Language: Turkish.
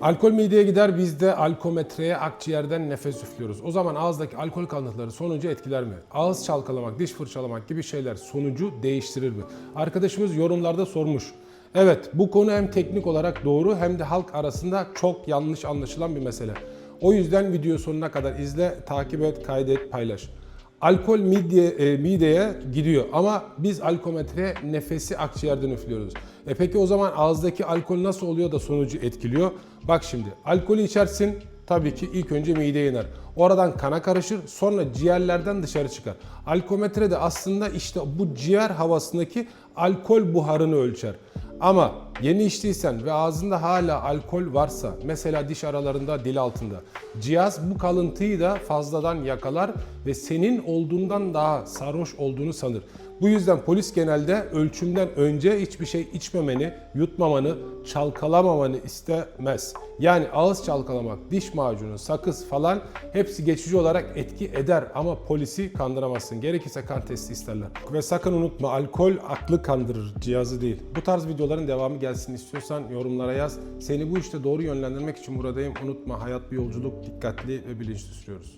Alkol mideye gider, biz de alkometreye akciğerden nefes üflüyoruz. O zaman ağızdaki alkol kalıntıları sonucu etkiler mi? Ağız çalkalamak, diş fırçalamak gibi şeyler sonucu değiştirir mi? Arkadaşımız yorumlarda sormuş. Evet, bu konu hem teknik olarak doğru hem de halk arasında çok yanlış anlaşılan bir mesele. O yüzden video sonuna kadar izle, takip et, kaydet, paylaş. Alkol midye, e, mideye gidiyor ama biz alkometreye nefesi akciğerden üflüyoruz. E peki o zaman ağızdaki alkol nasıl oluyor da sonucu etkiliyor? Bak şimdi alkolü içersin tabii ki ilk önce mideye iner. Oradan kana karışır sonra ciğerlerden dışarı çıkar. Alkometre de aslında işte bu ciğer havasındaki alkol buharını ölçer. Ama yeni içtiysen ve ağzında hala alkol varsa, mesela diş aralarında, dil altında, cihaz bu kalıntıyı da fazladan yakalar ve senin olduğundan daha sarhoş olduğunu sanır. Bu yüzden polis genelde ölçümden önce hiçbir şey içmemeni, yutmamanı, çalkalamamanı istemez. Yani ağız çalkalamak, diş macunu, sakız falan hepsi geçici olarak etki eder ama polisi kandıramazsın. Gerekirse kan testi isterler. Ve sakın unutma alkol aklı kandırır, cihazı değil. Bu tarz videoların devamı gelsin istiyorsan yorumlara yaz. Seni bu işte doğru yönlendirmek için buradayım. Unutma hayat bir yolculuk, dikkatli ve bilinçli sürüyoruz.